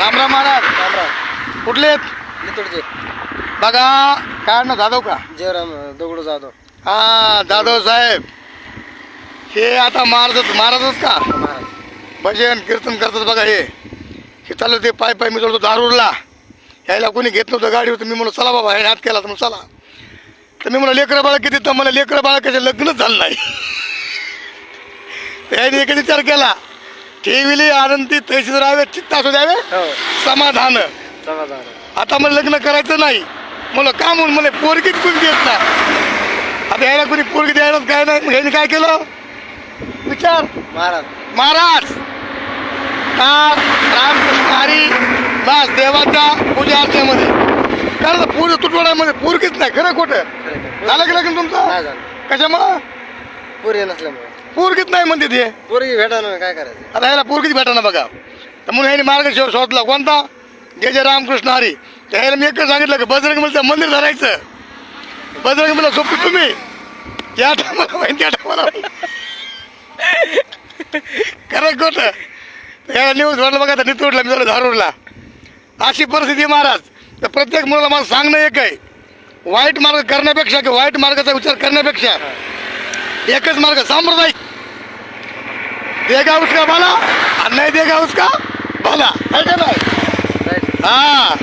राम राम महाराज. रामराव कुठले आहेत? बघा काय ना जाधव का? जयराम दगडू जाधव. हा जाधव साहेब. हे आता महाराज महाराजच का? महाराज भजन कीर्तन करतात बघा हे. हे चालू ते पाय पाय मी चालतो दारूरला. यायला कोणी घेत नव्हतं गाडीवर तर मी म्हणून चला बाबा हे हात केला तर म्हणून चला. तर मी म्हणलं लेकरं बाळा किती तर मला लेकरं बाळा कशा लग्नच झालं नाही. त्याने एक विचार केला. ठेविली आनंदी तहसील राहावे चित्त असू द्यावे. हो. समाधान. समाधान. आता मला लग्न करायचं नाही. मला का म्हणून मला पोरगीच कोणी देत ना आता यायला कोणी पोरगी द्यायला काय नाही? ह्याने काय केलं? विचार. महाराज. महाराज! का रामकृष्ण हरी बस देवाच्या पूजा अर्चनेमध्ये. कारण पूर तुटवड्यामध्ये पोरगीच नाही. खरं खोटं. झालं की लग्न तुमचं? नाही झालं. कशामुळं? पुरी नसल्यामुळे. पोरगीच नाही म्हणते ते. पोरगी भेटा ना काय करायचं? आता ह्याला पोरगीच भेटा बघा. तर म्हणून ह्याने मार्ग शो शोधला. कोणता? जय जय रामकृष्ण हरी. त्या ह्याला मी एकच सांगितलं की बजरंग बलीचं मंदिर धरायचं. बजरंग बलीला सोपी तुम्ही. या टायमाला माहिती त्या टायमाला खरं खोट. ह्याला न्यूज वाटलं बघा आता नितोडला मी झालं धारूरला. अशी परिस्थिती आहे महाराज. तर प्रत्येक मुलाला मला सांगणं एक आहे. वाईट मार्ग करण्यापेक्षा किंवा वाईट मार्गाचा विचार करण्यापेक्षा एकच मार्ग सांप्रदायिक देगा उसका भला? और नहीं देगा उसका? भला है का नाही? हा।